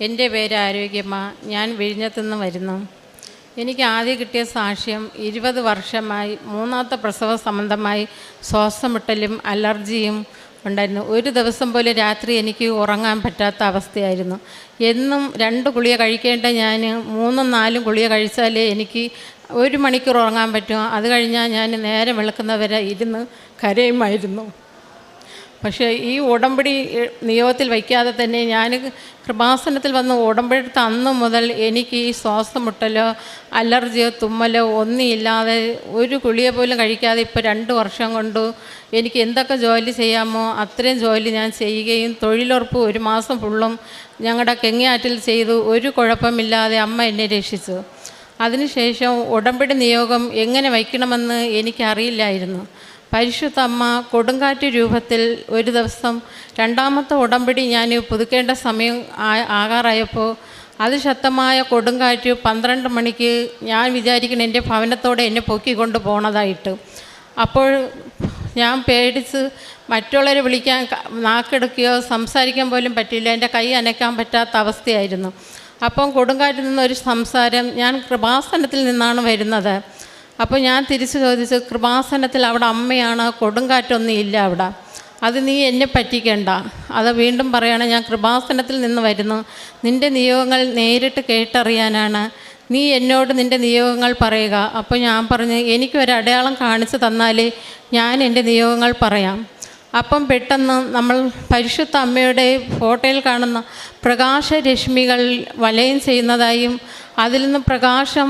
എന്റെ പേര് ആരോഗ്യമ്മ. ഞാൻ വിഴിഞ്ഞത്തുനിന്ന് വരുന്നു. എനിക്ക് ആദ്യം കിട്ടിയ സാക്ഷ്യം ഇരുപത് വർഷമായി മൂന്നാമത്തെ പ്രസവ സംബന്ധമായി ശ്വാസമുട്ടലും അലർജിയും ഉണ്ടായിരുന്നു. ഒരു ദിവസം പോലും രാത്രി എനിക്ക് ഉറങ്ങാൻ പറ്റാത്ത അവസ്ഥയായിരുന്നു. എന്നും രണ്ട് ഗുളിക കഴിക്കേണ്ട ഞാൻ മൂന്നും നാലും ഗുളിക കഴിച്ചാലേ എനിക്ക് ഒരു മണിക്കൂർ ഉറങ്ങാൻ പറ്റും. അത് കഴിഞ്ഞാൽ ഞാൻ നേരെ വെളുക്കുന്നവരെ ഇരുന്ന് കരയുമായിരുന്നു. പക്ഷേ ഈ ഉടമ്പടി നിയോഗത്തിൽ വയ്ക്കാതെ തന്നെ ഞാൻ കൃപാസനത്തിൽ വന്ന് ഉടമ്പടി എടുത്ത അന്ന് മുതൽ എനിക്ക് ഈ ശ്വാസം മുട്ടലോ അലർജിയോ തുമ്മലോ ഒന്നുമില്ലാതെ ഒരു ഗുളിക പോലും കഴിക്കാതെ ഇപ്പോൾ രണ്ട് വർഷം കൊണ്ട് എനിക്ക് എന്തൊക്കെ ജോലി ചെയ്യാമോ അത്രയും ജോലി ഞാൻ ചെയ്യുകയും തൊഴിലുറപ്പ് ഒരു മാസം ഫുള്ളും ഞങ്ങളുടെ കെങ്ങിയാറ്റിൽ ചെയ്തു. ഒരു കുഴപ്പമില്ലാതെ അമ്മ എന്നെ രക്ഷിച്ചു. അതിനുശേഷം ഉടമ്പടി നിയോഗം എങ്ങനെ വയ്ക്കണമെന്ന് എനിക്കറിയില്ലായിരുന്നു. പരിശുദ്ധ അമ്മ കൊടുങ്കാറ്റ് രൂപത്തിൽ ഒരു ദിവസം രണ്ടാമത്തെ ഉടമ്പടി ഞാൻ പുതുക്കേണ്ട സമയം ആകാറായപ്പോൾ അതിശക്തമായ കൊടുങ്കാറ്റ് പന്ത്രണ്ട് മണിക്ക് ഞാൻ വിചാരിക്കുന്ന എന്റെ ഭവനത്തോടെ എന്നെ പൊക്കിക്കൊണ്ട് പോണതായിട്ട്. അപ്പോൾ ഞാൻ പേടിച്ച് മറ്റുള്ളവരെ വിളിക്കാൻ നാക്കെടുക്കുകയോ സംസാരിക്കാൻ പോലും പറ്റില്ല എന്റെ കൈ അനക്കാൻ പറ്റാത്ത അവസ്ഥയായിരുന്നു. അപ്പം കൊടുങ്കാറ്റിൽ നിന്നൊരു സംസാരം ഞാൻ കൃപാസനത്തിൽ നിന്നാണ് വരുന്നത്. അപ്പോൾ ഞാൻ തിരിച്ചു ചോദിച്ചു കൃപാസനത്തിൽ അവിടെ അമ്മയാണ് കൊടുങ്കാറ്റൊന്നും ഇല്ല അവിടെ. അത് നീ എന്നെ പറ്റിക്കണ്ട. അത് വീണ്ടും പറയണം ഞാൻ കൃപാസനത്തിൽ നിന്ന് വരുന്നു. നിന്റെ നിയോഗങ്ങൾ നേരിട്ട് കേട്ടറിയാനാണ്. നീ എന്നോട് നിന്റെ നിയോഗങ്ങൾ പറയുക. അപ്പോൾ ഞാൻ പറഞ്ഞു എനിക്കൊരു അടയാളം കാണിച്ചു തന്നാലേ ഞാൻ എന്റെ നിയോഗങ്ങൾ പറയാം. അപ്പം പെട്ടെന്ന് നമ്മൾ പരിശുദ്ധ അമ്മയുടെ ഫോട്ടോയിൽ കാണുന്ന പ്രകാശരശ്മികൾ വലയം ചെയ്യുന്നതായും അതിൽ നിന്ന് പ്രകാശം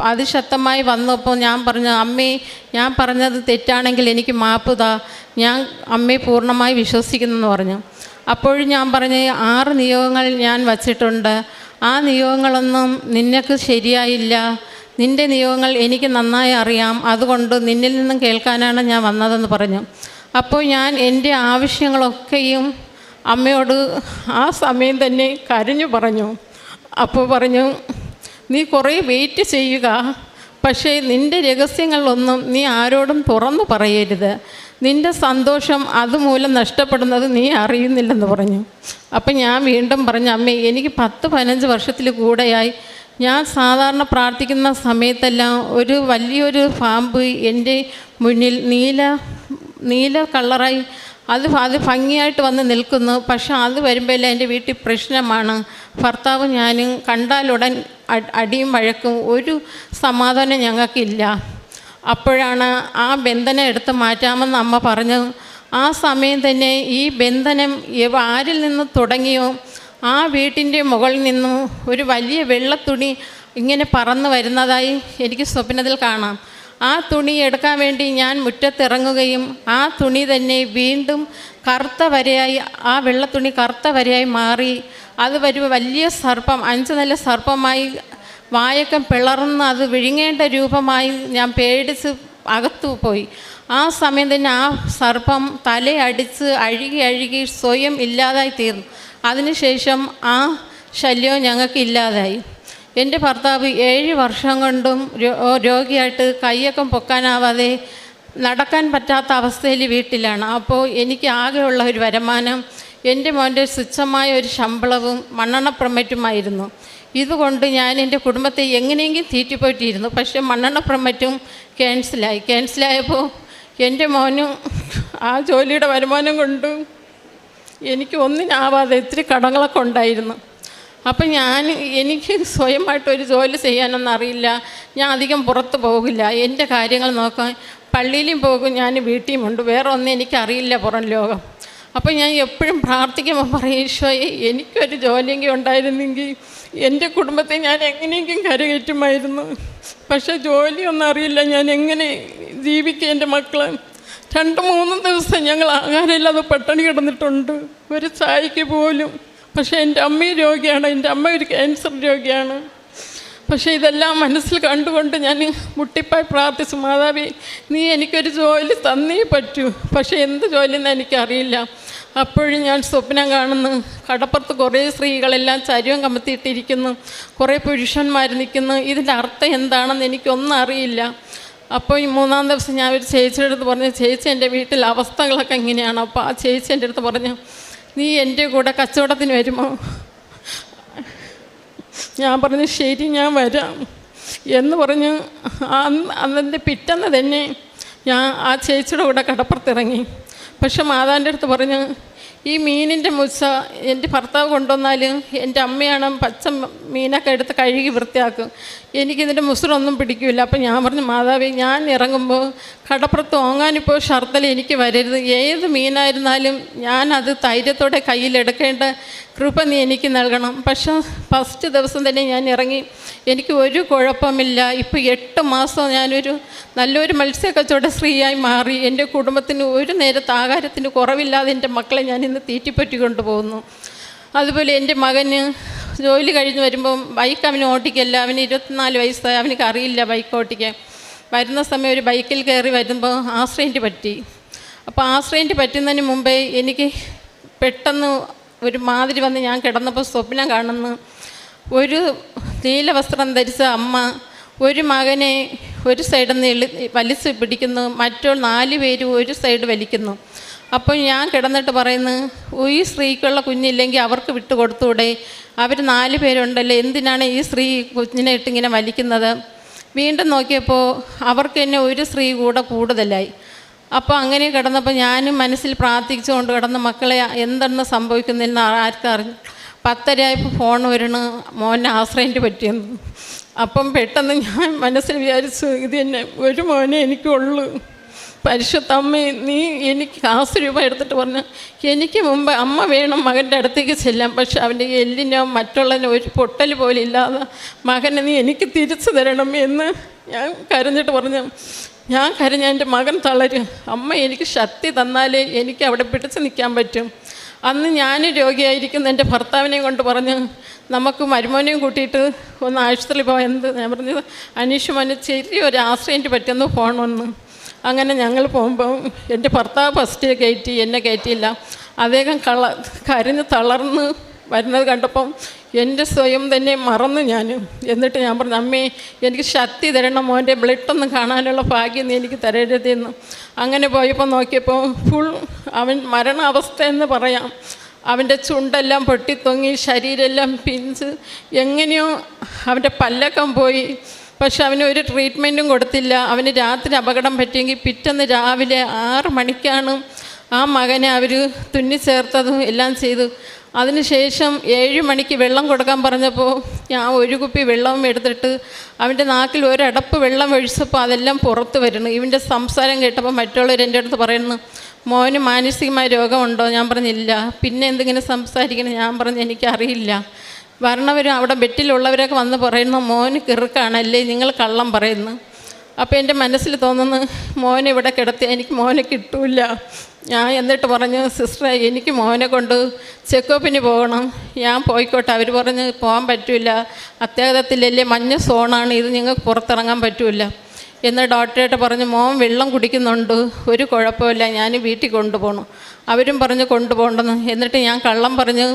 അതിശക്തമായി വന്നപ്പോൾ ഞാൻ പറഞ്ഞു അമ്മേ ഞാൻ പറഞ്ഞത് തെറ്റാണെങ്കിൽ എനിക്ക് മാപ്പ് താ. ഞാൻ അമ്മയെ പൂർണമായി വിശ്വസിക്കുന്നെന്ന് പറഞ്ഞു. അപ്പോഴും ഞാൻ പറഞ്ഞ് ആറ് നിയോഗങ്ങൾ ഞാൻ വച്ചിട്ടുണ്ട്. ആ നിയോഗങ്ങളൊന്നും നിനക്ക് ശരിയായില്ല. നിന്റെ നിയോഗങ്ങൾ എനിക്ക് നന്നായി അറിയാം. അതുകൊണ്ട് നിന്നിൽ നിന്നും കേൾക്കാനാണ് ഞാൻ വന്നതെന്ന് പറഞ്ഞു. അപ്പോൾ ഞാൻ എന്റെ ആവശ്യങ്ങളൊക്കെയും അമ്മയോട് ആ സമയം തന്നെ കരഞ്ഞു പറഞ്ഞു. അപ്പോൾ പറഞ്ഞു നീ കുറേ വെയിറ്റ് ചെയ്യുക. പക്ഷേ നിന്റെ രഹസ്യങ്ങളിലൊന്നും നീ ആരോടും തുറന്നു പറയരുത്. നിന്റെ സന്തോഷം അതുമൂലം നഷ്ടപ്പെടുന്നത് നീ അറിയുന്നില്ലെന്ന് പറഞ്ഞു. അപ്പം ഞാൻ വീണ്ടും പറഞ്ഞു അമ്മേ എനിക്ക് പത്ത് പതിനഞ്ച് വർഷത്തിൽ കൂടെയായി. ഞാൻ സാധാരണ പ്രാർത്ഥിക്കുന്ന സമയത്തെല്ലാം ഒരു വലിയൊരു പാമ്പ് എന്റെ മുന്നിൽ നീല നീല കളറായി. അത് അത് ഭംഗിയായിട്ട് വന്ന് നിൽക്കുന്നു. പക്ഷേ അത് വരുമ്പോൾ എന്റെ വീട്ടിൽ പ്രശ്നമാണ്. ഭർത്താവ് ഞാനും കണ്ടാലുടൻ അടിയും വഴക്കും ഒരു സമാധാനം ഞങ്ങൾക്കില്ല. അപ്പോഴാണ് ആ ബന്ധനം എടുത്ത് മാറ്റാമെന്ന് അമ്മ പറഞ്ഞു ആ സമയം തന്നെ ഈ ബന്ധനം ആരിൽ നിന്ന് തുടങ്ങിയോ? ആ വീട്ടിന്റെ മുകളിൽ നിന്നും ഒരു വലിയ വെള്ളത്തുണി ഇങ്ങനെ പറന്നു വരുന്നതായി എനിക്ക് സ്വപ്നത്തിൽ കാണാം. ആ തുണി എടുക്കാൻ വേണ്ടി ഞാൻ മുറ്റത്തിറങ്ങുകയും ആ തുണി തന്നെ വീണ്ടും കറുത്ത വരയായി ആ വെള്ളത്തുണി കറുത്ത വരയായി മാറി. അത് വരുമ്പോൾ വലിയ സർപ്പം അഞ്ച് നല്ല സർപ്പമായി വായക്കം പിളർന്ന് അത് വിഴുങ്ങേണ്ട രൂപമായി ഞാൻ പേടിച്ച് അകത്തു പോയി. ആ സമയം തന്നെ ആ സർപ്പം തലയടിച്ച് അഴുകി അഴുകി സ്വയം ഇല്ലാതായി തീർന്നു. അതിനുശേഷം ആ ശല്യവും ഞങ്ങൾക്ക് ഇല്ലാതായി. എന്റെ ഭർത്താവ് ഏഴ് വർഷം കൊണ്ടും രോഗിയായിട്ട് കൈയൊക്കെ പൊക്കാനാവാതെ നടക്കാൻ പറ്റാത്ത അവസ്ഥയിൽ വീട്ടിലാണ്. അപ്പോൾ എനിക്ക് ആകെയുള്ള ഒരു വരുമാനം എന്റെ മോന്റെ തുച്ഛമായ ഒരു ശമ്പളവും മണ്ണെണ്ണ പ്രമറ്റുമായിരുന്നു. ഇതുകൊണ്ട് ഞാൻ എന്റെ കുടുംബത്തെ എങ്ങനെയെങ്കിലും തീറ്റിപ്പോയിട്ടിരുന്നു. പക്ഷേ മണ്ണെണ്ണ പ്രമറ്റും ക്യാൻസലായി. ക്യാൻസലായപ്പോൾ എന്റെ മോനും ആ ജോലിയുടെ വരുമാനം കൊണ്ട് എനിക്ക് ഒന്നിനാവാതെ ഇത്തിരി കടങ്ങളൊക്കെ ഉണ്ടായിരുന്നു. അപ്പം ഞാൻ എനിക്ക് സ്വയമായിട്ടൊരു ജോലി ചെയ്യാനൊന്നും അറിയില്ല. ഞാൻ അധികം പുറത്ത് പോകില്ല. എന്റെ കാര്യങ്ങൾ നോക്കാൻ പള്ളിയിലും പോകും ഞാൻ വീട്ടിലും ഉണ്ട്. വേറെ ഒന്നും എനിക്കറിയില്ല പുറം ലോകം. അപ്പോൾ ഞാൻ എപ്പോഴും പ്രാർത്ഥിക്കുമ്പോൾ പറയും ഈശോയെ എനിക്കൊരു ജോലിയെങ്കിൽ ഉണ്ടായിരുന്നെങ്കിൽ എന്റെ കുടുംബത്തെ ഞാൻ എങ്ങനെയെങ്കിലും കരകയറ്റുമായിരുന്നു. പക്ഷേ ജോലിയൊന്നും അറിയില്ല. ഞാൻ എങ്ങനെ ജീവിക്കുക എന്റെ മക്കളെ? രണ്ട് മൂന്ന് ദിവസം ഞങ്ങൾ ആഹാരമില്ലാതെ പട്ടിണി കിടന്നിട്ടുണ്ട്. ഒരു ചായക്ക് പോലും. പക്ഷേ എന്റെ അമ്മയും രോഗിയാണ്. എന്റെ അമ്മ ഒരു ക്യാൻസർ രോഗിയാണ്. പക്ഷേ ഇതെല്ലാം മനസ്സിൽ കണ്ടുകൊണ്ട് ഞാൻ മുട്ടിപ്പായി പ്രാർത്ഥിച്ചു മാതാവി നീ എനിക്കൊരു ജോലി തന്നേ പറ്റൂ. പക്ഷേ എന്ത് ജോലിയെന്ന് എനിക്കറിയില്ല. അപ്പോഴും ഞാൻ സ്വപ്നം കാണുന്നു. കടപ്പുറത്ത് കുറേ സ്ത്രീകളെല്ലാം ചരിവം കമത്തിയിട്ടിരിക്കുന്നു. കുറേ പുരുഷന്മാർ നിൽക്കുന്നു. ഇതിന്റെ അർത്ഥം എന്താണെന്ന് എനിക്കൊന്നും അറിയില്ല. അപ്പോൾ ഈ മൂന്നാം ദിവസം ഞാൻ ഒരു ചേച്ചിയുടെ അടുത്ത് പറഞ്ഞു ചേച്ചി എന്റെ വീട്ടിൽ അവസ്ഥകളൊക്കെ എങ്ങനെയാണ്? അപ്പോൾ ആ ചേച്ചി എന്റെ അടുത്ത് പറഞ്ഞു നീ എന്റെ കൂടെ കച്ചവടത്തിന് വരുമോ? ഞാൻ പറഞ്ഞു ശരി ഞാൻ വരാം. എന്ന് പറഞ്ഞ് അതിന്റെ പിറ്റെന്ന് തന്നെ ഞാൻ ആ ചേച്ചിയുടെ കൂടെ കടപ്പുറത്തിറങ്ങി. പക്ഷെ മാതാവിന്റെ അടുത്ത് പറഞ്ഞ് ഈ മീനിന്റെ മുസ എന്റെ ഭർത്താവ് കൊണ്ടുവന്നാൽ എന്റെ അമ്മയാണ് പച്ച മീനൊക്കെ എടുത്ത് കഴുകി വൃത്തിയാക്കും. എനിക്കിതിന്റെ മുസറൊന്നും പിടിക്കില്ല അപ്പം ഞാൻ പറഞ്ഞു മാതാവേ ഞാൻ ഇറങ്ങുമ്പോൾ കടപ്പുറത്ത് ഓങ്ങാനിപ്പോൾ ഷർത്തൽ എനിക്ക് വരരുത്. ഏത് മീനായിരുന്നാലും ഞാനത് ധൈര്യത്തോടെ കയ്യിലെടുക്കേണ്ട കൃപ നീ എനിക്ക് നൽകണം. പക്ഷെ ഫസ്റ്റ് ദിവസം തന്നെ ഞാൻ ഇറങ്ങി. എനിക്ക് ഒരു കുഴപ്പമില്ല. ഇപ്പോൾ എട്ട് മാസം ഞാനൊരു നല്ലൊരു മത്സ്യക്കച്ചവട സ്ത്രീയായി മാറി. എന്റെ കുടുംബത്തിന് ഒരു നേരത്തെ ആഹാരത്തിന് കുറവില്ലാതെ എന്റെ മക്കളെ ഞാൻ ഇന്ന് തീറ്റിപ്പറ്റി പോകുന്നു അതുപോലെ എന്റെ മകന് ജോലി കഴിഞ്ഞ് വരുമ്പം ബൈക്ക് അവന് ഓട്ടിക്കല്ല. അവന് ഇരുപത്തിനാല് വയസ്സായി. അവനക്ക് അറിയില്ല ബൈക്ക് ഓട്ടിക്കാൻ. വരുന്ന സമയം ഒരു ബൈക്കിൽ കയറി വരുമ്പോൾ ആക്സിഡന്റ് പറ്റി. അപ്പോൾ ആക്സിഡന്റ് പറ്റുന്നതിന് മുമ്പേ എനിക്ക് പെട്ടെന്ന് ഒരു മാതിരി വന്ന് ഞാൻ കിടന്നപ്പോൾ സ്വപ്നം കാണുന്നു. ഒരു നീല വസ്ത്രം ധരിച്ച അമ്മ ഒരു മകനെ ഒരു സൈഡിൽ നിന്ന് വലിച്ച് പിടിക്കുന്നു. മറ്റോ നാല് പേര് ഒരു സൈഡ് വലിക്കുന്നു. അപ്പോൾ ഞാൻ കിടന്നിട്ട് പറയുന്നു ഈ സ്ത്രീക്കുള്ള കുഞ്ഞില്ലെങ്കിൽ അവർക്ക് വിട്ടു കൊടുത്തൂടെ അവർ നാല് പേരുണ്ടല്ലോ എന്തിനാണ് ഈ സ്ത്രീ കുഞ്ഞിനെ ഇട്ടിങ്ങനെ വലിക്കുന്നത്? വീണ്ടും നോക്കിയപ്പോൾ അവർക്ക് തന്നെ ഒരു സ്ത്രീ കൂടെ കൂടുതലായി. അപ്പോൾ അങ്ങനെ കിടന്നപ്പോൾ ഞാനും മനസ്സിൽ പ്രാർത്ഥിച്ചുകൊണ്ട് കിടന്ന മക്കളെ എന്തെന്ന് സംഭവിക്കുന്നില്ലെന്ന് ആർക്കും അറിഞ്ഞു? പത്തരയായപ്പോൾ ഫോൺ വരണ് മോനെ ആശ്രയിന്റെ പറ്റിയെന്ന്. അപ്പം പെട്ടെന്ന് ഞാൻ മനസ്സിൽ വിചാരിച്ചു ഇത് തന്നെ ഒരു മോനെ എനിക്കുള്ളൂ. പരിശുദ്ധ അമ്മ നീ എനിക്ക് കാസ് രൂപ എടുത്തിട്ട് പറഞ്ഞു എനിക്ക് മുമ്പ് അമ്മ വേണം മകന്റെ അടുത്തേക്ക് ചെല്ലാം പക്ഷെ അവന്റെ എല്ലിനോ മറ്റുള്ളതിനോ ഒരു പൊട്ടൽ പോലും ഇല്ലാതെ മകനെ നീ എനിക്ക് തിരിച്ചു തരണം എന്ന് ഞാൻ കരഞ്ഞിട്ട് പറഞ്ഞു ഞാൻ കരഞ്ഞ എന്റെ മകൻ തളരും. അമ്മ എനിക്ക് ശക്തി തന്നാലേ എനിക്ക് അവിടെ പിടിച്ച് നിൽക്കാൻ പറ്റും. അന്ന് ഞാൻ രോഗിയായിരിക്കുന്ന എന്റെ ഭർത്താവിനെയും കൊണ്ട് പറഞ്ഞു നമുക്ക് മരുമോനെയും കൂട്ടിയിട്ട് ഒന്ന് ആശുപത്രിയിൽ പോകാൻ എന്ത്? ഞാൻ പറഞ്ഞത് അനീഷ് മോനെ ചെറിയൊരു ആശ്രയം ഫോൺ വന്ന്. അങ്ങനെ ഞങ്ങൾ പോകുമ്പം എന്റെ ഭർത്താവ് ഫസ്റ്റ് കയറ്റി എന്നെ കയറ്റിയില്ല. അദ്ദേഹം കള കരഞ്ഞ് തളർന്ന് വരുന്നത് കണ്ടപ്പം എന്റെ സ്വയം തന്നെ മറന്നു ഞാൻ എന്നിട്ട് ഞാൻ പറഞ്ഞു അമ്മേ എനിക്ക് ശക്തി തരണം മോന്റെ ബ്ലഡൊന്നും കാണാനുള്ള ഭാഗ്യം നീ എനിക്ക് തരരുതെന്ന്. അങ്ങനെ പോയപ്പോൾ നോക്കിയപ്പോൾ ഫുൾ അവൻ മരണാവസ്ഥ എന്ന് പറയാം. അവന്റെ ചുണ്ടെല്ലാം പൊട്ടിത്തൊങ്ങി ശരീരമെല്ലാം പിഞ്ച്. എങ്ങനെയോ അവന്റെ പല്ലക്കം പോയി. പക്ഷെ അവന് ഒരു ട്രീറ്റ്മെന്റും കൊടുത്തില്ല. അവന് രാത്രി അപകടം പറ്റിയെങ്കിൽ പിറ്റേന്ന് രാവിലെ ആറ് മണിക്കാണ് ആ മകനെ അവർ തുന്നിച്ചേർത്തതും എല്ലാം ചെയ്തു. അതിനുശേഷം ഏഴ് മണിക്ക് വെള്ളം കൊടുക്കാൻ പറഞ്ഞപ്പോൾ ഞാൻ ഒരു കുപ്പി വെള്ളവും എടുത്തിട്ട് അവന്റെ നാക്കിൽ ഒരടപ്പ് വെള്ളം ഒഴിച്ചപ്പോൾ അതെല്ലാം പുറത്ത് വരുന്നു ഇവന്റെ സംസാരം കേട്ടപ്പോൾ മറ്റുള്ളവർ എന്റെ അടുത്ത് പറയുന്നു മോന് മാനസികമായ രോഗമുണ്ടോ? ഞാൻ പറഞ്ഞില്ല പിന്നെ എന്തിങ്ങനെ സംസാരിക്കണം? ഞാൻ പറഞ്ഞു എനിക്കറിയില്ല. വരണവരും അവിടെ ബെറ്റിലുള്ളവരൊക്കെ വന്ന് പറയുന്നു മോന് കിറുക്കാണല്ലേ നിങ്ങൾ കള്ളം പറയുന്നു. അപ്പോൾ എന്റെ മനസ്സിൽ തോന്നുന്നു മോനെ ഇവിടെ കിടത്തി എനിക്ക് മോനെ കിട്ടൂല. ഞാൻ എന്നിട്ട് പറഞ്ഞു സിസ്റ്ററെ എനിക്ക് മോനെ കൊണ്ട് ചെക്കപ്പിന് പോകണം. ഞാൻ പോയിക്കോട്ടെ. അവർ പറഞ്ഞ് പോകാൻ പറ്റില്ല അത്യാഗതത്തിലല്ലേ മഞ്ഞ സോണാണ് ഇത് നിങ്ങൾക്ക് പുറത്തിറങ്ങാൻ പറ്റില്ല എന്ന് ഡോക്ടറേട്ട് പറഞ്ഞു മോൻ വെള്ളം കുടിക്കുന്നുണ്ട് ഒരു കുഴപ്പമില്ല ഞാൻ വീട്ടിൽ കൊണ്ടുപോകണം. അവരും പറഞ്ഞ് കൊണ്ടുപോകണ്ടെന്ന്. എന്നിട്ട് ഞാൻ കള്ളം പറഞ്ഞ്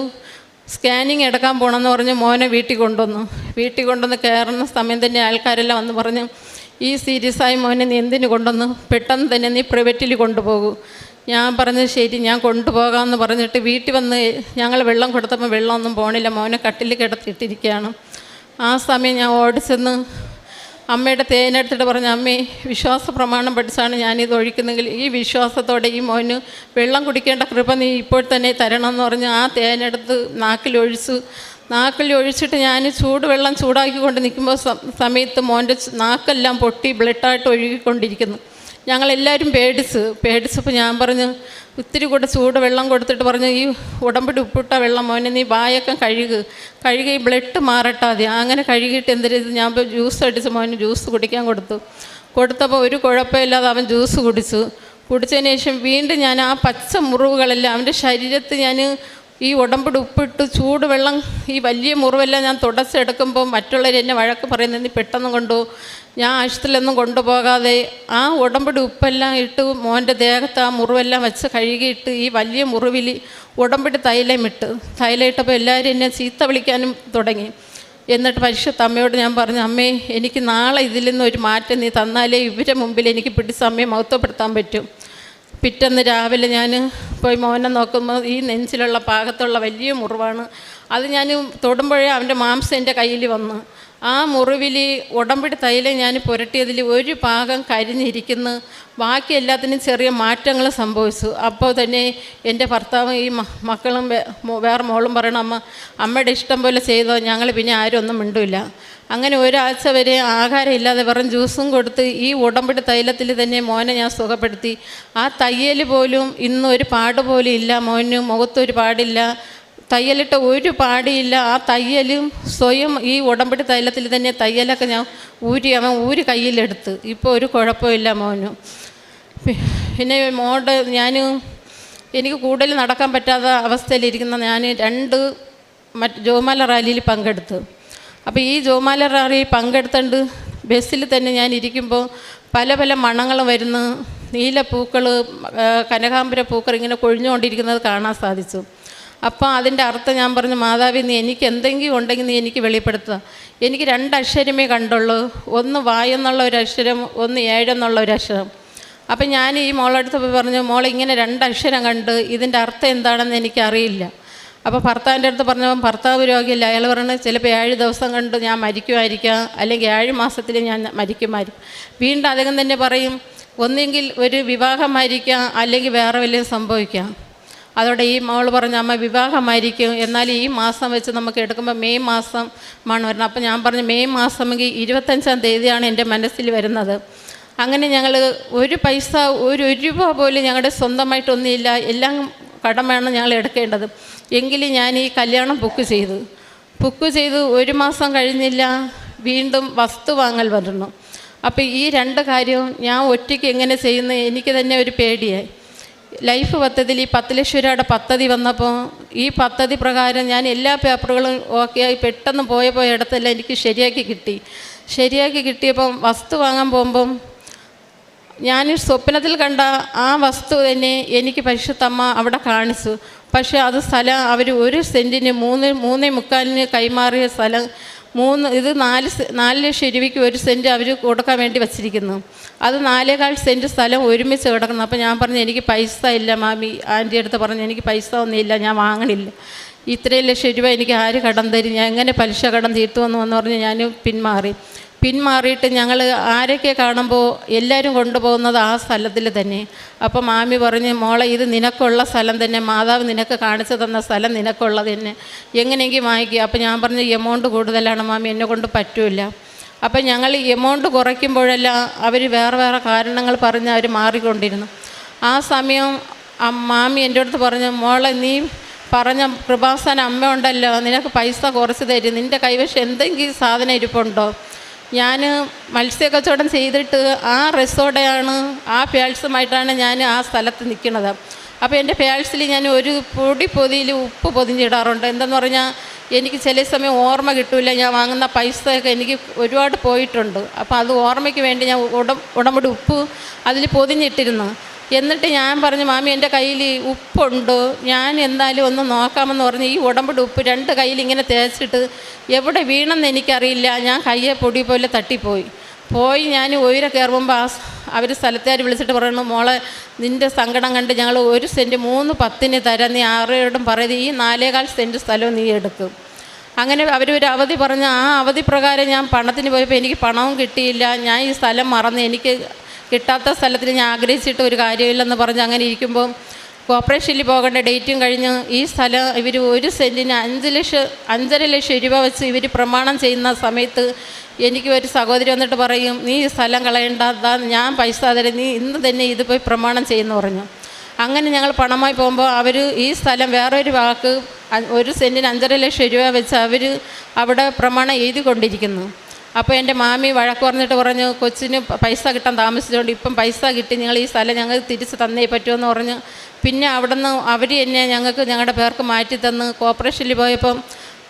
സ്കാനിങ് എടുക്കാൻ പോകണമെന്ന് പറഞ്ഞ് മോനെ വീട്ടിൽ കൊണ്ടുവന്നു. വീട്ടിൽ കൊണ്ടുവന്ന് കയറുന്ന സമയം തന്നെ ആൾക്കാരെല്ലാം വന്ന് പറഞ്ഞു ഈ സീരിയസ് ആയി മോനെ നീ എന്തിനു കൊണ്ടുവന്നു? പെട്ടെന്ന് തന്നെ നീ പ്രൈവറ്റിൽ കൊണ്ടുപോകൂ. ഞാൻ പറഞ്ഞു ശരി ഞാൻ കൊണ്ടുപോകാമെന്ന് പറഞ്ഞിട്ട് വീട്ടിൽ വന്ന് ഞങ്ങൾ വെള്ളം കൊടുത്തപ്പോൾ വെള്ളമൊന്നും പോണില്ല. മോനെ കട്ടിൽ കിടത്തിയിട്ടിരിക്കുകയാണ്. ആ സമയം ഞാൻ ഓടിച്ചെന്ന് അമ്മയുടെ തേനെടുത്തിട്ട് പറഞ്ഞു അമ്മേ വിശ്വാസ പ്രമാണം പഠിച്ചാണ് ഞാനിത് ഒഴിക്കുന്നെങ്കിൽ ഈ വിശ്വാസത്തോടെ ഈ മോന് വെള്ളം കുടിക്കേണ്ട കൃപ നീ ഇപ്പോൾ തന്നെ തരണം എന്ന് പറഞ്ഞ് ആ തേനെടുത്ത് നാക്കിൽ നാക്കിലൊഴിച്ചിട്ട് നാക്കിൽ ഒഴിച്ചിട്ട് ഞാൻ ചൂടുവെള്ളം ചൂടാക്കിക്കൊണ്ട് നിൽക്കുമ്പോൾ സമയത്ത് മോന്റെ നാക്കെല്ലാം പൊട്ടി ബ്ലഡായിട്ട് ഒഴുകിക്കൊണ്ടിരിക്കുന്നു. ഞങ്ങളെല്ലാവരും പേടിച്ച് പേടിച്ചപ്പോൾ ഞാൻ പറഞ്ഞു ഇത്തിരി കൂടെ ചൂട് വെള്ളം കൊടുത്തിട്ട് പറഞ്ഞു ഈ ഉടമ്പടി ഉപ്പിട്ട വെള്ളം മോനെ നീ വായൊക്കെ കഴുകു. കഴുകി ബ്ലഡ് മാറട്ടാതെ അങ്ങനെ കഴുകിയിട്ട് എന്തിനത് ഞാൻ ജ്യൂസ് അടിച്ച് മോന് ജ്യൂസ് കുടിക്കാൻ കൊടുത്തു. കൊടുത്തപ്പോൾ ഒരു കുഴപ്പമില്ലാതെ അവൻ ജ്യൂസ് കുടിച്ചു. കുടിച്ചതിന് ശേഷം വീണ്ടും ഞാൻ ആ പച്ച മുറിവുകളെല്ലാം അവന്റെ ശരീരത്ത് ഞാൻ ഈ ഉടമ്പടി ഉപ്പിട്ട് ചൂടുവെള്ളം ഈ വലിയ മുറിവെല്ലാം ഞാൻ തുടച്ചെടുക്കുമ്പോൾ മറ്റുള്ളവർ എന്നെ വഴക്ക് പറയുന്നത് നീ പെട്ടെന്ന് കൊണ്ടു ഞാൻ ആശുപത്രിയിലൊന്നും കൊണ്ടുപോകാതെ ആ ഉടമ്പടി ഉപ്പെല്ലാം ഇട്ട് മോന്റെ ദേഹത്ത് ആ മുറിവെല്ലാം വെച്ച് കഴുകിയിട്ട് ഈ വലിയ മുറിവിൽ ഉടമ്പടി തൈലം ഇട്ട്. തൈലം ഇട്ടപ്പോൾ എല്ലാവരും എന്നെ ചീത്ത വിളിക്കാനും തുടങ്ങി. എന്നിട്ട് പരിശുദ്ധ അമ്മയോട് ഞാൻ പറഞ്ഞു അമ്മേ എനിക്ക് നാളെ ഇതിൽ നിന്ന് ഒരു മാറ്റം നീ തന്നാലേ ഇവരെ മുമ്പിൽ എനിക്ക് പിടിച്ച് അമ്മയെ മഹത്വപ്പെടുത്താൻ പറ്റും. പിറ്റേന്ന് രാവിലെ ഞാൻ പോയി മോനെ നോക്കുമ്പോൾ ഈ നെഞ്ചിലുള്ള പാകത്തുള്ള വലിയ മുറിവാണ്. അത് ഞാൻ തൊടുമ്പോഴേ അവന്റെ മാംസം എന്റെ കയ്യിൽ വന്നു. ആ മുറിവിൽ ഉടമ്പടി തൈലം ഞാൻ പുരട്ടിയതിൽ ഒരു പാകം കരിഞ്ഞിരിക്കുന്നു. ബാക്കി എല്ലാത്തിനും ചെറിയ മാറ്റങ്ങൾ സംഭവിച്ചു. അപ്പോൾ തന്നെ എന്റെ ഭർത്താവും ഈ മക്കളും വേറെ മോളും പറയണം അമ്മ അമ്മയുടെ ഇഷ്ടം പോലെ ചെയ്തോ ഞങ്ങൾ പിന്നെ ആരും ഒന്നും മിണ്ടില്ല. അങ്ങനെ ഒരാഴ്ച വരെ ആഹാരം ഇല്ലാതെ വെറും ജ്യൂസും കൊടുത്ത് ഈ ഉടമ്പടി തൈലത്തിൽ തന്നെ മോനെ ഞാൻ സുഖപ്പെടുത്തി. ആ തയ്യൽ പോലും ഇന്നൊരു പാട് പോലും ഇല്ല മോന് മുഖത്തൊരു പാടില്ല. തയ്യലിട്ട് ഒരു പാടിയില്ല. ആ തയ്യലും സ്വയം ഈ ഉടമ്പടി തൈലത്തിൽ തന്നെ തയ്യലൊക്കെ ഞാൻ ഊരി അവൻ ഊരി കയ്യിലെടുത്ത്. ഇപ്പോൾ ഒരു കുഴപ്പമില്ല മോനു. പിന്നെ മോടെ ഞാൻ എനിക്ക് കൂടുതൽ നടക്കാൻ പറ്റാത്ത അവസ്ഥയിലിരിക്കുന്ന ഞാൻ രണ്ട് മറ്റ് ജോമാല റാലിയിൽ പങ്കെടുത്തു. അപ്പോൾ ഈ ജോമാല റാലിയിൽ പങ്കെടുത്തുകൊണ്ട് ബസ്സിൽ തന്നെ ഞാൻ ഇരിക്കുമ്പോൾ പല പല മണങ്ങൾ വരുന്നു നീലപ്പൂക്കൾ കനകാമ്പര പൂക്കൾ ഇങ്ങനെ കൊഴിഞ്ഞുകൊണ്ടിരിക്കുന്നത് കാണാൻ സാധിച്ചു. അപ്പോൾ അതിന്റെ അർത്ഥം ഞാൻ പറഞ്ഞു മാതാവി നീ എനിക്ക് എന്തെങ്കിലും ഉണ്ടെങ്കിൽ നീ എനിക്ക് വെളിപ്പെടുത്തുക. എനിക്ക് രണ്ട് അക്ഷരമേ കണ്ടുള്ളൂ. ഒന്ന് വായെന്നുള്ള ഒരു അക്ഷരം ഒന്ന് ഏഴെന്നുള്ള ഒരു അക്ഷരം. അപ്പം ഞാൻ ഈ മോളടുത്ത് പോയി പറഞ്ഞു മോൾ ഇങ്ങനെ രണ്ട് അക്ഷരം കണ്ട് ഇതിന്റെ അർത്ഥം എന്താണെന്ന് എനിക്കറിയില്ല. അപ്പോൾ ഭർത്താവിന്റെ അടുത്ത് പറഞ്ഞപ്പോൾ ഭർത്താവ് രോഗിയില്ല? അയാൾ പറഞ്ഞു ചിലപ്പോൾ ഏഴ് ദിവസം കണ്ട് ഞാൻ മരിക്കുമായിരിക്കാം അല്ലെങ്കിൽ ഏഴ് മാസത്തിൽ ഞാൻ മരിക്കുമായിരിക്കും. വീണ്ടും അദ്ദേഹം തന്നെ പറയും ഒന്നെങ്കിൽ ഒരു വിവാഹമായിരിക്കാം അല്ലെങ്കിൽ വേറെ വല്ലതും സംഭവിക്കാം. അതോടെ ഈ മോൾ പറഞ്ഞ അമ്മ വിവാഹമായിരിക്കും. എന്നാൽ ഈ മാസം വെച്ച് നമുക്ക് എടുക്കുമ്പോൾ മെയ് മാസം ആണ് വരുന്നത്. അപ്പോൾ ഞാൻ പറഞ്ഞു മെയ് മാസമെങ്കിൽ ഇരുപത്തഞ്ചാം തീയതിയാണ് എന്റെ മനസ്സിൽ വരുന്നത്. അങ്ങനെ ഞങ്ങൾ ഒരു പൈസ ഒരു രൂപ പോലും ഞങ്ങളുടെ സ്വന്തമായിട്ടൊന്നുമില്ല. എല്ലാം കടമാണ് ഞങ്ങൾ എടുക്കേണ്ടത്. എങ്കിലും ഞാൻ ഈ കല്യാണം ബുക്ക് ചെയ്തു. ബുക്ക് ചെയ്തു ഒരു മാസം കഴിഞ്ഞില്ല. വീണ്ടും വസ്തു വാങ്ങൽ വരുന്നു അപ്പോൾ ഈ രണ്ട് കാര്യവും ഞാൻ ഒറ്റയ്ക്ക് എങ്ങനെ ചെയ്യുന്നത് എനിക്ക് തന്നെ ഒരു പേടിയായി. ലൈഫ് പദ്ധതിയിൽ ഈ പത്ത് ലക്ഷം രൂപയുടെ പദ്ധതി വന്നപ്പോൾ ഈ പദ്ധതി പ്രകാരം ഞാൻ എല്ലാ പേപ്പറുകളും ഓക്കെ ആയി പെട്ടെന്ന് പോയ പോയ ഇടത്തെല്ലാം എനിക്ക് ശരിയാക്കി കിട്ടി. ശരിയാക്കി കിട്ടിയപ്പം വസ്തു വാങ്ങാൻ പോകുമ്പം ഞാൻ സ്വപ്നത്തിൽ കണ്ട ആ വസ്തു തന്നെ എനിക്ക് പരിശുദ്ധമ്മ അവിടെ കാണിച്ചു. പക്ഷേ അത് സ്ഥലം അവർ ഒരു സെന്റിന് മൂന്ന് മൂന്നേ മുക്കാലിന് കൈമാറിയ സ്ഥലം മൂന്ന് ഇത് നാല് നാല് ലക്ഷം രൂപയ്ക്ക് ഒരു സെന്റ് അവർ കൊടുക്കാൻ വേണ്ടി വച്ചിരിക്കുന്നു. അത് നാലേകാൽ സെന്റ് സ്ഥലം ഒരുമിച്ച് കിടക്കുന്നു. അപ്പോൾ ഞാൻ പറഞ്ഞു എനിക്ക് പൈസ ഇല്ല മാമി. ആന്റി അടുത്ത് പറഞ്ഞു എനിക്ക് പൈസ ഒന്നുമില്ല ഞാൻ വാങ്ങണില്ല. ഇത്രയും ലക്ഷം രൂപ എനിക്ക് ആര് കടം തരും? ഞാൻ എങ്ങനെ പലിശ കടം തീർത്തുവെന്ന് എന്ന് പറഞ്ഞ് ഞാൻ പിന്മാറി. പിന്മാറിയിട്ട് ഞങ്ങൾ ആരൊക്കെ കാണുമ്പോൾ എല്ലാവരും കൊണ്ടുപോകുന്നത് ആ സ്ഥലത്തിൽ തന്നെ. അപ്പോൾ മാമി പറഞ്ഞ് മോളെ ഇത് നിനക്കുള്ള സ്ഥലം തന്നെ. മാതാവ് നിനക്ക് കാണിച്ചു തന്ന സ്ഥലം നിനക്കുള്ളത് തന്നെ. എങ്ങനെയെങ്കിലും വാങ്ങിക്കുക അപ്പോൾ ഞാൻ പറഞ്ഞു എമൗണ്ട് കൂടുതലാണ് മാമി എന്നെ കൊണ്ട് പറ്റൂല. അപ്പം ഞങ്ങൾ എമൗണ്ട് കുറയ്ക്കുമ്പോഴെല്ലാം അവർ വേറെ വേറെ കാരണങ്ങൾ പറഞ്ഞ് അവർ മാറിക്കൊണ്ടിരുന്നു. ആ സമയം മാമി എന്റെ അടുത്ത് പറഞ്ഞു മോളെ നീ പറഞ്ഞ കൃപാസന അമ്മ ഉണ്ടല്ലോ. നിനക്ക് പൈസ കുറച്ച് തരും. നിന്റെ കൈവശം എന്തെങ്കിലും സാധനം ഇരിപ്പുണ്ടോ? ഞാൻ മത്സ്യക്കച്ചവടം ചെയ്തിട്ട് ആ റിസോർട്ടാണ് ആ ഫേൾസുമായിട്ടാണ് ഞാൻ ആ സ്ഥലത്ത് നിൽക്കുന്നത്. അപ്പോൾ എന്റെ ഫേൾസിൽ ഞാൻ ഒരു പൊടി പൊതിയിൽ ഉപ്പ് പൊതിഞ്ഞിടാറുണ്ട്. എന്തെന്ന് പറഞ്ഞാൽ എനിക്ക് ചില സമയം ഓർമ്മ കിട്ടില്ല ഞാൻ വാങ്ങുന്ന പൈസയൊക്കെ എനിക്ക് ഒരുപാട് പോയിട്ടുണ്ട്. അപ്പോൾ അത് ഓർമ്മയ്ക്ക് വേണ്ടി ഞാൻ ഉടം ഉടമ്പടി ഉപ്പ് അതിൽ പൊതിഞ്ഞിട്ടിരുന്നു. എന്നിട്ട് ഞാൻ പറഞ്ഞു മാമി എന്റെ കയ്യിൽ ഉപ്പുണ്ട്. ഞാൻ എന്തായാലും ഒന്ന് നോക്കാമെന്ന് പറഞ്ഞ് ഈ ഉടമ്പടി ഉപ്പ് രണ്ട് കയ്യിൽ ഇങ്ങനെ തേച്ചിട്ട് എവിടെ വീണെന്ന് എനിക്കറിയില്ല. ഞാൻ കയ്യെ പൊടി പോലെ തട്ടിപ്പോയി. പോയി ഞാൻ ഉയരെ കയറുമ്പോൾ ആ അവർ സ്ഥലത്തുകാർ വിളിച്ചിട്ട് പറയുന്നു മോളെ നിന്റെ സങ്കടം കണ്ട് ഞങ്ങൾ ഒരു സെന്റ് മൂന്ന് പത്തിന് തരാം. നീ ആരോടും പറയത് ഈ നാലേകാൽ സെന്റ് സ്ഥലവും നീ എടുക്കും. അങ്ങനെ അവർ ഒരു അവധി പറഞ്ഞ് ആ അവധി പ്രകാരം ഞാൻ പണത്തിന് പോയപ്പോൾ എനിക്ക് പണവും കിട്ടിയില്ല. ഞാൻ ഈ സ്ഥലം മറന്ന് എനിക്ക് കിട്ടാത്ത സ്ഥലത്തിൽ ഞാൻ ആഗ്രഹിച്ചിട്ട് ഒരു കാര്യമില്ലെന്ന് പറഞ്ഞ് അങ്ങനെ ഇരിക്കുമ്പോൾ കോപ്പറേഷനിൽ പോകേണ്ട ഡേറ്റും കഴിഞ്ഞ് ഈ സ്ഥലം ഇവർ ഒരു സെന്റിന് അഞ്ച് ലക്ഷം അഞ്ചര ലക്ഷം രൂപ വെച്ച് ഇവർ പ്രമാണം ചെയ്യുന്ന സമയത്ത് എനിക്ക് ഒരു സഹോദരി വന്നിട്ട് പറയും നീ ഈ സ്ഥലം കളയണ്ട ഞാൻ പൈസ തരാം നീ ഇന്ന് തന്നെ ഇത് പോയി പ്രമാണം ചെയ്യുമെന്ന് പറഞ്ഞു. അങ്ങനെ ഞങ്ങൾ പണമായി പോകുമ്പോൾ അവർ ഈ സ്ഥലം വേറൊരു വാക്ക് ഒരു സെന്റിന് അഞ്ചര ലക്ഷം രൂപ വെച്ച് അവർ അവിടെ പ്രമാണം എഴുതിക്കൊണ്ടിരിക്കുന്നു. അപ്പോൾ എന്റെ മാമി വഴക്ക് പറഞ്ഞിട്ട് പറഞ്ഞു കൊച്ചിന് പൈസ കിട്ടാൻ താമസിച്ചുകൊണ്ട് ഇപ്പം പൈസ കിട്ടി നിങ്ങൾ ഈ സ്ഥലം ഞങ്ങൾ തിരിച്ച് തന്നേ പറ്റുമെന്ന് പറഞ്ഞു. പിന്നെ അവിടുന്ന് അവർ എന്നെ ഞങ്ങൾക്ക് ഞങ്ങളുടെ പേർക്ക് മാറ്റി തന്ന് കോർപ്പറേഷനിൽ പോയപ്പം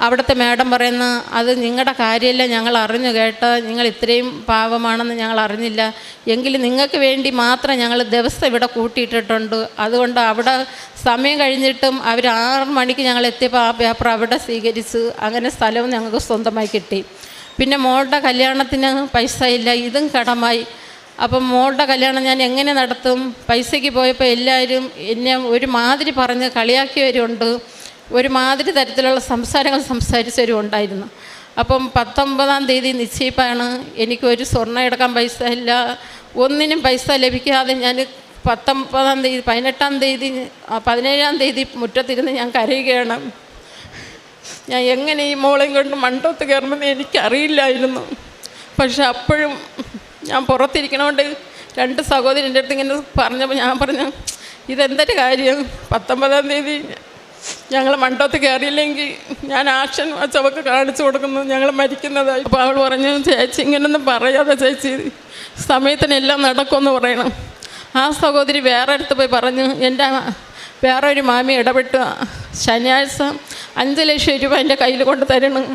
അവിടുത്തെ മാഡം പറയുന്ന അത് നിങ്ങളുടെ കാര്യമല്ല ഞങ്ങൾ അറിഞ്ഞു കേട്ടോ നിങ്ങൾ ഇത്രയും പാവമാണെന്ന് ഞങ്ങൾ അറിഞ്ഞില്ല. എങ്കിലും നിങ്ങൾക്ക് വേണ്ടി മാത്രം ഞങ്ങൾ ദിവസം ഇവിടെ കൂട്ടിയിട്ടിട്ടുണ്ട്. അതുകൊണ്ട് അവിടെ സമയം കഴിഞ്ഞിട്ടും അവർ ആറ് മണിക്ക് ഞങ്ങൾ എത്തിയപ്പോൾ ആ പേപ്പർ അവിടെ സ്വീകരിച്ച് അങ്ങനെ സ്ഥലവും ഞങ്ങൾക്ക് സ്വന്തമായി കിട്ടി. പിന്നെ മോളുടെ കല്യാണത്തിന് പൈസ ഇല്ല ഇതും കടമായി. അപ്പം മോളുടെ കല്യാണം ഞാൻ എങ്ങനെ നടത്തും? പൈസയ്ക്ക് പോയപ്പോൾ എല്ലാവരും എന്നെ ഒരു മാതിരി പറഞ്ഞ് കളിയാക്കിയവരുണ്ട്. ഒരുമാതിരി തരത്തിലുള്ള സംസാരങ്ങൾ സംസാരിച്ചവരും ഉണ്ടായിരുന്നു അപ്പം പത്തൊമ്പതാം തീയതി നിശ്ചയിപ്പാണ്. എനിക്കൊരു സ്വർണം എടുക്കാൻ പൈസ ഇല്ല. ഒന്നിനും പൈസ ലഭിക്കാതെ ഞാൻ പത്തൊമ്പതാം തീയതി പതിനെട്ടാം തീയതി പതിനേഴാം തീയതി മുറ്റത്തിരുന്ന് ഞാൻ കരയുകയാണ്. ഞാൻ എങ്ങനെ ഈ മോളെയും കൊണ്ട് മണ്ടത്ത് കയറുമെന്ന് എനിക്കറിയില്ലായിരുന്നു. പക്ഷെ അപ്പോഴും ഞാൻ പുറത്തിരിക്കണോണ്ട് രണ്ട് സഹോദരന്റെ അടുത്ത് ഇങ്ങനെ പറഞ്ഞപ്പോൾ ഞാൻ പറഞ്ഞു ഇതെന്തൊരു കാര്യം? പത്തൊമ്പതാം തീയതി ഞങ്ങൾ മണ്ടത്ത് കയറിയില്ലെങ്കിൽ ഞാൻ ആക്ഷൻ ചവക്ക് കാണിച്ചു കൊടുക്കുന്നു ഞങ്ങൾ മരിക്കുന്നതായി. അപ്പോൾ അവൾ പറഞ്ഞു ചേച്ചി ഇങ്ങനൊന്നും പറയാതെ ചേച്ചി സമയത്തിനെല്ലാം നടക്കുമെന്ന് പറയണം. ആ സഹോദരി വേറെ അടുത്ത് പോയി പറഞ്ഞു എന്റെ വേറെ ഒരു മാമി ഇടപെട്ട്. ശനിയാഴ്ച അഞ്ച് ലക്ഷം രൂപ എന്റെ കയ്യിൽ കൊണ്ട് തരണം.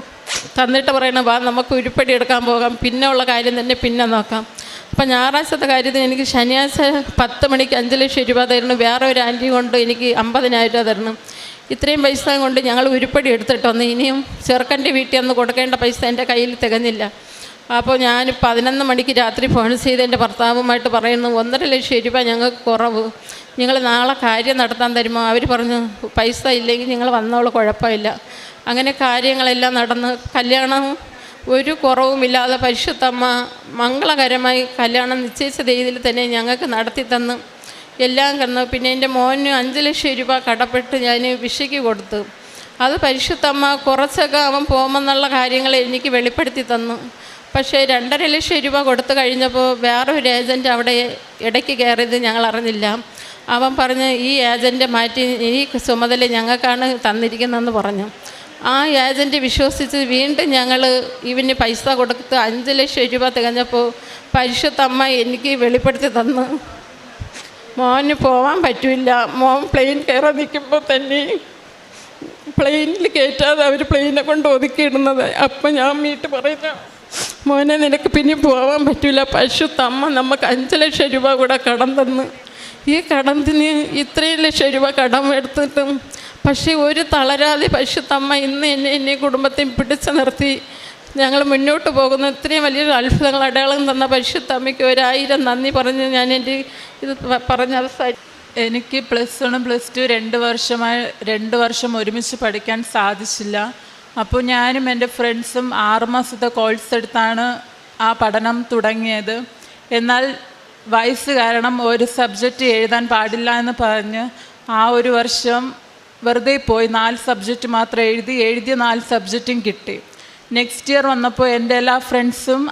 തന്നിട്ട് പറയണം വാ നമുക്ക് ഉരുപ്പടി എടുക്കാൻ പോകാം. പിന്നെ ഉള്ള കാര്യം തന്നെ പിന്നെ നോക്കാം. അപ്പം ഞായറാഴ്ചത്തെ കാര്യത്തിന് എനിക്ക് ശനിയാഴ്ച പത്ത് മണിക്ക് അഞ്ച് ലക്ഷം രൂപ തരണം. വേറെ ഒരു ആന്റി കൊണ്ട് എനിക്ക് അമ്പതിനായിരം രൂപ തരണം. ഇത്രയും പൈസ കൊണ്ട് ഞങ്ങൾ ഉരുപ്പടി എടുത്തിട്ടൊന്ന് ഇനിയും ചെറുക്കന്റെ വീട്ടിൽ ഒന്ന് കൊടുക്കേണ്ട പൈസ എന്റെ കയ്യിൽ തികഞ്ഞില്ല. അപ്പോൾ ഞാൻ പതിനൊന്ന് മണിക്ക് രാത്രി ഫോൺ ചെയ്ത് എന്റെ ഭർത്താവുമായിട്ട് പറയുന്നു ഒന്നര ലക്ഷം രൂപ ഞങ്ങൾക്ക് കുറവ്. നിങ്ങൾ നാളെ കാര്യം നടത്താൻ തരുമോ? അവർ പറഞ്ഞു പൈസ ഇല്ലെങ്കിൽ നിങ്ങൾ വന്നോളൂ കുഴപ്പമില്ല. അങ്ങനെ കാര്യങ്ങളെല്ലാം നടന്ന് കല്യാണം ഒരു കുറവുമില്ലാതെ പരിശുദ്ധമ്മ മംഗളകരമായി കല്യാണം നിശ്ചയിച്ച രീതിയിൽ തന്നെ ഞങ്ങൾക്ക് നടത്തി തന്നു. എല്ലാം കന്നു പിന്നെ എന്റെ മോന് അഞ്ച് ലക്ഷം രൂപ കടപ്പെട്ട് ഞാൻ വിഷയ്ക്ക് കൊടുത്തു. അത് പരിശുദ്ധമ്മ കുറച്ചൊക്കെ അവൻ പോകുമെന്നുള്ള കാര്യങ്ങൾ എനിക്ക് വെളിപ്പെടുത്തി തന്നു. പക്ഷേ രണ്ടര ലക്ഷം രൂപ കൊടുത്തു കഴിഞ്ഞപ്പോൾ വേറൊരു ഏജന്റ് അവിടെ ഇടയ്ക്ക് കയറിയത് ഞങ്ങൾ അറിഞ്ഞില്ല. അവൻ പറഞ്ഞ് ഈ ഏജന്റ് മാറ്റി ഈ ചുമതല ഞങ്ങൾക്കാണ് തന്നിരിക്കുന്നതെന്ന് പറഞ്ഞു. ആ ഏജന്റ് വിശ്വസിച്ച് വീണ്ടും ഞങ്ങൾ ഇവന് പൈസ കൊടുത്ത് അഞ്ച് ലക്ഷം രൂപ തികഞ്ഞപ്പോൾ പരിശുദ്ധമ്മ എനിക്ക് വെളിപ്പെടുത്തി തന്നു. മോന് പോവാൻ പറ്റില്ല. മോൻ പ്ലെയിൻ കയറാൻ നിൽക്കുമ്പോൾ തന്നെ പ്ലെയിനിൽ കയറ്റാതെ അവർ പ്ലെയിനെ കൊണ്ട് ഒതുക്കിയിടുന്നത്. അപ്പം ഞാൻ വീട്ടിൽ പറയുന്ന മോനെ നിനക്ക് പിന്നെ പോകാൻ പറ്റില്ല പശുത്തമ്മ നമുക്ക് അഞ്ച് ലക്ഷം രൂപ കൂടെ കടം തന്ന്. ഈ കടത്തിന് ഇത്രയും ലക്ഷം രൂപ കടം എടുത്തിട്ടും പക്ഷേ ഒരു തളരാതെ പശുത്തമ്മ ഇന്ന് എന്നെ എന്നെ കുടുംബത്തെ പിടിച്ചു നിർത്തി. ഞങ്ങൾ മുന്നോട്ട് പോകുന്ന. ഇത്രയും വലിയൊരു അത്ഭുതങ്ങൾ അടയാളം തന്ന പരിശുദ്ധമ്മയ്ക്ക് ഒരായിരം നന്ദി പറഞ്ഞ് ഞാൻ എന്റെ ഇത് പറഞ്ഞ അവസാനം എനിക്ക് പ്ലസ് വണ്ണും പ്ലസ് ടു രണ്ട് വർഷമായി രണ്ട് വർഷം ഒരുമിച്ച് പഠിക്കാൻ സാധിച്ചില്ല. അപ്പോൾ ഞാനും എന്റെ ഫ്രണ്ട്സും ആറ് മാസത്തെ കോഴ്സ് എടുത്താണ് ആ പഠനം തുടങ്ങിയത്. എന്നാൽ വയസ്സ് കാരണം ഒരു സബ്ജക്റ്റ് എഴുതാൻ പാടില്ല എന്ന് പറഞ്ഞ് ആ ഒരു വർഷം വെറുതെ പോയി നാല് സബ്ജക്റ്റ് മാത്രം എഴുതി എഴുതിയ നാല് സബ്ജക്റ്റും കിട്ടി. നെക്സ്റ്റ് ഇയർ വന്നപ്പോൾ എന്റെ എല്ലാ ഫ്രണ്ട്സും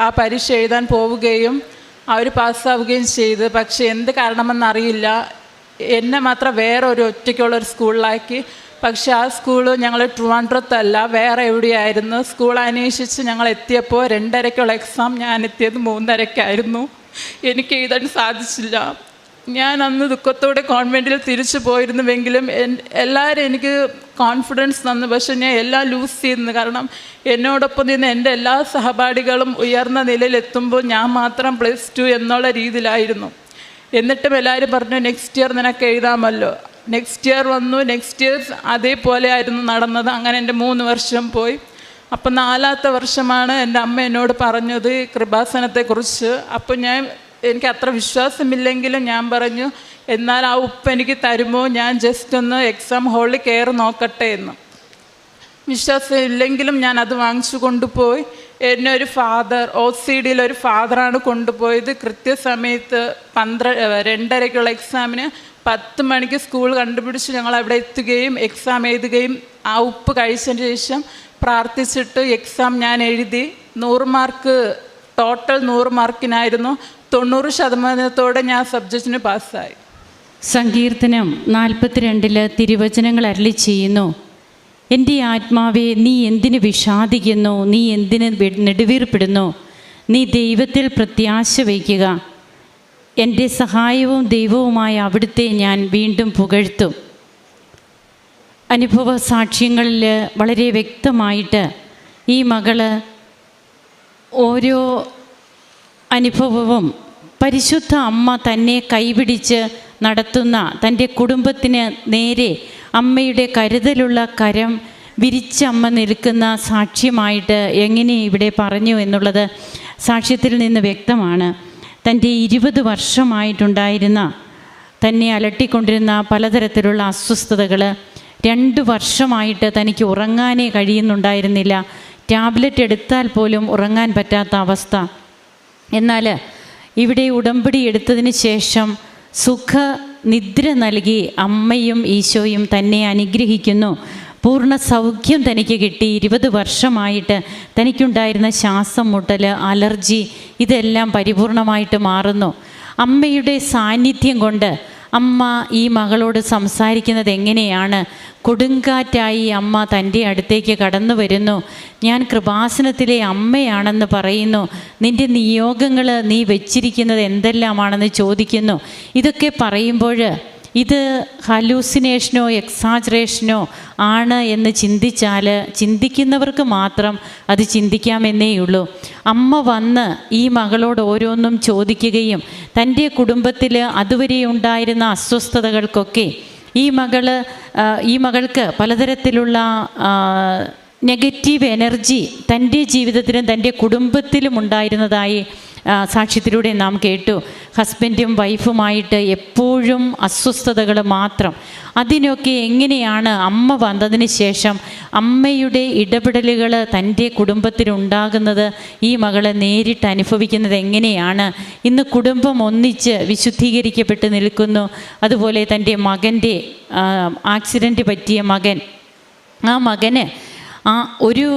ആ പരീക്ഷ എഴുതാൻ പോവുകയും അവർ പാസ്സാവുകയും ചെയ്ത്. പക്ഷേ എന്ത് കാരണമെന്നറിയില്ല. എന്നെ മാത്രം വേറെ ഒരു ഒറ്റയ്ക്കുള്ള സ്കൂളിലാക്കി പക്ഷേ ആ സ്കൂൾ ഞങ്ങൾ ട്രിവാൻഡ്രത്തല്ല വേറെ എവിടെയായിരുന്നു? സ്കൂൾ അന്വേഷിച്ച് ഞങ്ങൾ എത്തിയപ്പോൾ രണ്ടരയ്ക്കുള്ള എക്സാം ഞാൻ എത്തിയത് മൂന്നരയ്ക്കായിരുന്നു. എനിക്ക് എഴുതാൻ സാധിച്ചില്ല. ഞാൻ അന്ന് ദുഃഖത്തോടെ കോൺവെന്റിൽ തിരിച്ചു പോയിരുന്നുവെങ്കിലും എല്ലാവരും എനിക്ക് കോൺഫിഡൻസ് തന്നു. പക്ഷെ ഞാൻ എല്ലാം ലൂസ് ചെയ്യുന്നു കാരണം എന്നോടൊപ്പം നിന്ന് എന്റെ എല്ലാ സഹപാഠികളും ഉയർന്ന നിലയിലെത്തുമ്പോൾ ഞാൻ മാത്രം പ്ലസ് ടു എന്നുള്ള രീതിയിലായിരുന്നു. എന്നിട്ടും എല്ലാവരും പറഞ്ഞു നെക്സ്റ്റ് ഇയർ നിനക്ക് എഴുതാമല്ലോ. നെക്സ്റ്റ് ഇയർ വന്നു. നെക്സ്റ്റ് ഇയർ അതേപോലെ ആയിരുന്നു നടന്നത്. അങ്ങനെ എന്റെ മൂന്ന് വർഷം പോയി. അപ്പം നാലാമത്തെ വർഷമാണ് എന്റെ അമ്മ എന്നോട് പറഞ്ഞത് കൃപാസനത്തെക്കുറിച്ച്. അപ്പം ഞാൻ എനിക്ക് അത്ര വിശ്വാസമില്ലെങ്കിലും ഞാൻ പറഞ്ഞു എന്നാൽ ആ ഉപ്പ് എനിക്ക് തരുമോ? ഞാൻ ജസ്റ്റ് ഒന്ന് എക്സാം ഹാളിൽ കയറി നോക്കട്ടെ എന്ന്. വിശ്വാസം ഇല്ലെങ്കിലും ഞാൻ അത് വാങ്ങിച്ചു കൊണ്ടുപോയി. എന്നെ ഒരു ഫാദർ ഒ സി ഡിയിൽ ഒരു ഫാദറാണ് കൊണ്ടുപോയത്. കൃത്യസമയത്ത് പന്ത്ര രണ്ടരയ്ക്കുള്ള എക്സാമിന് പത്ത് മണിക്ക് സ്കൂൾ കണ്ടുപിടിച്ച് ഞങ്ങൾ അവിടെ എത്തുകയും എക്സാം എഴുതുകയും ആ ഉപ്പ് കഴിച്ചതിന് ശേഷം പ്രാർത്ഥിച്ചിട്ട് എക്സാം ഞാൻ എഴുതി. നൂറ് മാർക്ക് ടോട്ടൽ നൂറ് മാർക്കിനായിരുന്നു തൊണ്ണൂറ് ശതമാനത്തോടെ ഞാൻ സബ്ജക്റ്റിന് പാസ്സായി സങ്കീർത്തനം നാൽപ്പത്തിരണ്ടിൽ തിരുവചനങ്ങൾ അരളി ചെയ്യുന്നു. എന്റെ ആത്മാവെ നീ എന്തിന് വിഷാദിക്കുന്നു? നീ എന്തിന് നെടുവീർപ്പെടുന്നു? നീ ദൈവത്തിൽ പ്രത്യാശ വയ്ക്കുക. എന്റെ സഹായവും ദൈവവുമായ അവിടുത്തെ ഞാൻ വീണ്ടും പുകഴ്ത്തും. അനുഭവ സാക്ഷ്യങ്ങളിൽ വളരെ വ്യക്തമായിട്ട് ഈ മകൾ ഓരോ അനുഭവവും പരിശുദ്ധ അമ്മ തന്നെ കൈപിടിച്ച് നടത്തുന്ന തന്റെ കുടുംബത്തിന് നേരെ അമ്മയുടെ കരുതലുള്ള കരം വിരിച്ചമ്മ നിൽക്കുന്ന സാക്ഷ്യമായിട്ട് എങ്ങനെ ഇവിടെ പറഞ്ഞു എന്നുള്ളത് സാക്ഷ്യത്തിൽ നിന്ന് വ്യക്തമാണ്. തന്റെ ഇരുപത് വർഷമായിട്ടുണ്ടായിരുന്ന തന്നെ അലട്ടിക്കൊണ്ടിരുന്ന പലതരത്തിലുള്ള അസ്വസ്ഥതകൾ രണ്ട് വർഷമായിട്ട് തനിക്ക് ഉറങ്ങാനേ കഴിയുന്നുണ്ടായിരുന്നില്ല. ടാബ്ലറ്റ് എടുത്താൽ പോലും ഉറങ്ങാൻ പറ്റാത്ത അവസ്ഥ. എന്നാൽ ഇവിടെ ഉടമ്പടി എടുത്തതിന് ശേഷം സുഖ നിദ്ര നൽകി അമ്മയും ഈശോയും തന്നെ അനുഗ്രഹിക്കുന്നു. പൂർണ സൗഖ്യം തനിക്ക് കിട്ടി. ഇരുപത് വർഷമായിട്ട് തനിക്കുണ്ടായിരുന്ന ശ്വാസം മുട്ടൽ അലർജി ഇതെല്ലാം പരിപൂർണമായിട്ട് മാറുന്നു. അമ്മയുടെ സാന്നിധ്യം കൊണ്ട് അമ്മ ഈ മകളോട് സംസാരിക്കുന്നത് എങ്ങനെയാണ്? കൊടുങ്കാറ്റായി അമ്മ തന്റെ അടുത്തേക്ക് കടന്നു വരുന്നു. ഞാൻ കൃപാസനത്തിലെ അമ്മയാണെന്ന് പറയുന്നു. നിന്റെ നിയോഗങ്ങൾ നീ വെച്ചിരിക്കുന്നത് എന്തെല്ലാമാണെന്ന് ചോദിക്കുന്നു. ഇതൊക്കെ പറയുമ്പോൾ ഇത് ഹലൂസിനേഷനോ എക്സാജറേഷനോ ആണ് എന്ന് ചിന്തിച്ചാൽ ചിന്തിക്കുന്നവർക്ക് മാത്രം അത് ചിന്തിക്കാമെന്നേയുള്ളൂ അമ്മ വന്ന് ഈ മകളോട് ഓരോന്നും ചോദിക്കുകയും തന്റെ കുടുംബത്തിൽ അതുവരെ ഉണ്ടായിരുന്ന അസ്വസ്ഥതകൾക്കൊക്കെ ഈ മകൾ ഈ മകൾക്ക് പലതരത്തിലുള്ള നെഗറ്റീവ് എനർജി തന്റെ ജീവിതത്തിലും തന്റെ കുടുംബത്തിലും ഉണ്ടായിരുന്നതായി സാക്ഷ്യത്തിലൂടെ നാം കേട്ടു. ഹസ്ബൻഡും വൈഫുമായിട്ട് എപ്പോഴും അസ്വസ്ഥതകൾ മാത്രം. അതിനൊക്കെ എങ്ങനെയാണ് അമ്മ വന്നതിന് ശേഷം അമ്മയുടെ ഇടപെടലുകൾ തന്റെ കുടുംബത്തിലുണ്ടാകുന്നത് ഈ മകളെ നേരിട്ട് അനുഭവിക്കുന്നത് എങ്ങനെയാണ്? ഇന്ന് കുടുംബം ഒന്നിച്ച് വിശുദ്ധീകരിക്കപ്പെട്ട് നിൽക്കുന്നു. അതുപോലെ തന്റെ മകന്റെ ആക്സിഡന്റ് പറ്റിയ മകൻ. ആ മകന് ആ ഒരു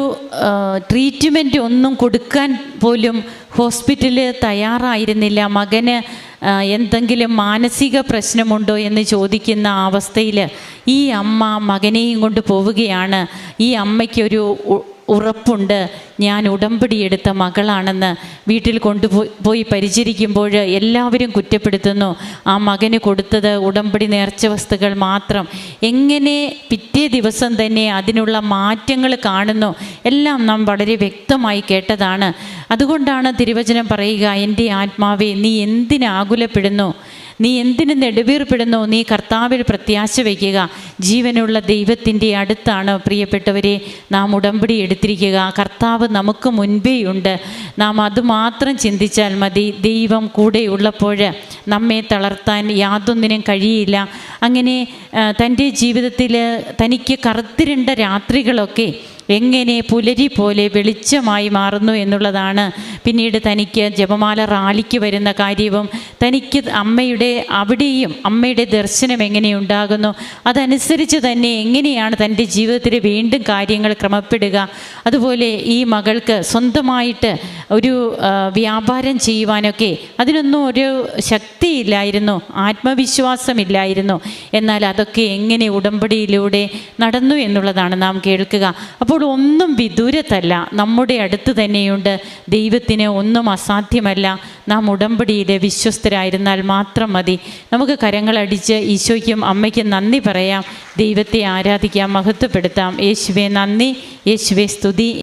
ട്രീറ്റ്മെന്റ് ഒന്നും കൊടുക്കാൻ പോലും ഹോസ്പിറ്റലിൽ തയ്യാറായിരുന്നില്ല. മകന് എന്തെങ്കിലും മാനസിക പ്രശ്നമുണ്ടോ എന്ന് ചോദിക്കുന്ന അവസ്ഥയിൽ ഈ അമ്മ മകനെയും കൊണ്ട് പോവുകയാണ്. ഈ അമ്മയ്ക്കൊരു ഉറപ്പുണ്ട്. ഞാൻ ഉടമ്പടി എടുത്ത മകളാണെന്ന് വീട്ടിൽ കൊണ്ടുപോയി പോയി പരിചരിക്കുമ്പോൾ എല്ലാവരും കുറ്റപ്പെടുത്തുന്നു. ആ മകന് കൊടുത്തത് ഉടമ്പടി നേർച്ച വസ്തുക്കൾ മാത്രം. എങ്ങനെ പിറ്റേ ദിവസം തന്നെ അതിനുള്ള മാറ്റങ്ങൾ കാണുന്നു? എല്ലാം നാം വളരെ വ്യക്തമായി കേട്ടതാണ്. അതുകൊണ്ടാണ് തിരുവചനം പറയുക എന്റെ ആത്മാവെ നീ എന്തിന് ആകുലപ്പെടുന്നു നീ എന്തിനു നെടുവീർപ്പെടുന്നു? നീ കർത്താവിൽ പ്രത്യാശ വയ്ക്കുക. ജീവനുള്ള ദൈവത്തിന്റെ അടുത്താണ് പ്രിയപ്പെട്ടവരെ നാം ഉടമ്പടി എടുത്തിരിക്കുക. കർത്താവ് നമുക്ക് മുൻപേയുണ്ട് നാം അതുമാത്രം ചിന്തിച്ചാൽ മതി. ദൈവം കൂടെയുള്ളപ്പോൾ നമ്മെ തളർത്താൻ യാതൊന്നിനും കഴിയില്ല. അങ്ങനെ തന്റെ ജീവിതത്തിൽ തനിക്ക് കറുത്തിരണ്ട രാത്രികളൊക്കെ എങ്ങനെ പുലരി പോലെ വെളിച്ചമായി മാറുന്നു എന്നുള്ളതാണ്. പിന്നീട് തനിക്ക് ജപമാല റാലിക്ക് വരുന്ന കാര്യവും തനിക്ക് അമ്മയുടെ അവിടെയും അമ്മയുടെ ദർശനം എങ്ങനെയുണ്ടാകുന്നു അതനുസരിച്ച് തന്നെ എങ്ങനെയാണ് തന്റെ ജീവിതത്തിൽ വീണ്ടും കാര്യങ്ങൾ ക്രമപ്പെടുക. അതുപോലെ ഈ മകൾക്ക് സ്വന്തമായിട്ട് ഒരു വ്യാപാരം ചെയ്യുവാനൊക്കെ അതിനൊന്നും ഒരു ശക്തിയില്ലായിരുന്നു ആത്മവിശ്വാസമില്ലായിരുന്നു. എന്നാൽ അതൊക്കെ എങ്ങനെ ഉടമ്പടിയിലൂടെ നടന്നു എന്നുള്ളതാണ് നാം കേൾക്കുക. അപ്പോൾ ഒന്നും വിദൂരത്തല്ല. നമ്മുടെ അടുത്ത് തന്നെയുണ്ട്. ദൈവത്തിന് ഒന്നും അസാധ്യമല്ല. നാം ഉടമ്പടിയിൽ വിശ്വസ്തരായിരുന്നാൽ മാത്രം മതി. നമുക്ക് കരങ്ങളടിച്ച് ഈശോയ്ക്കും അമ്മയ്ക്കും നന്ദി പറയാം. ദൈവത്തെ ആരാധിക്കാം മഹത്വപ്പെടുത്താം. യേശുവെ നന്ദി. യേശുവെ സ്തുതി.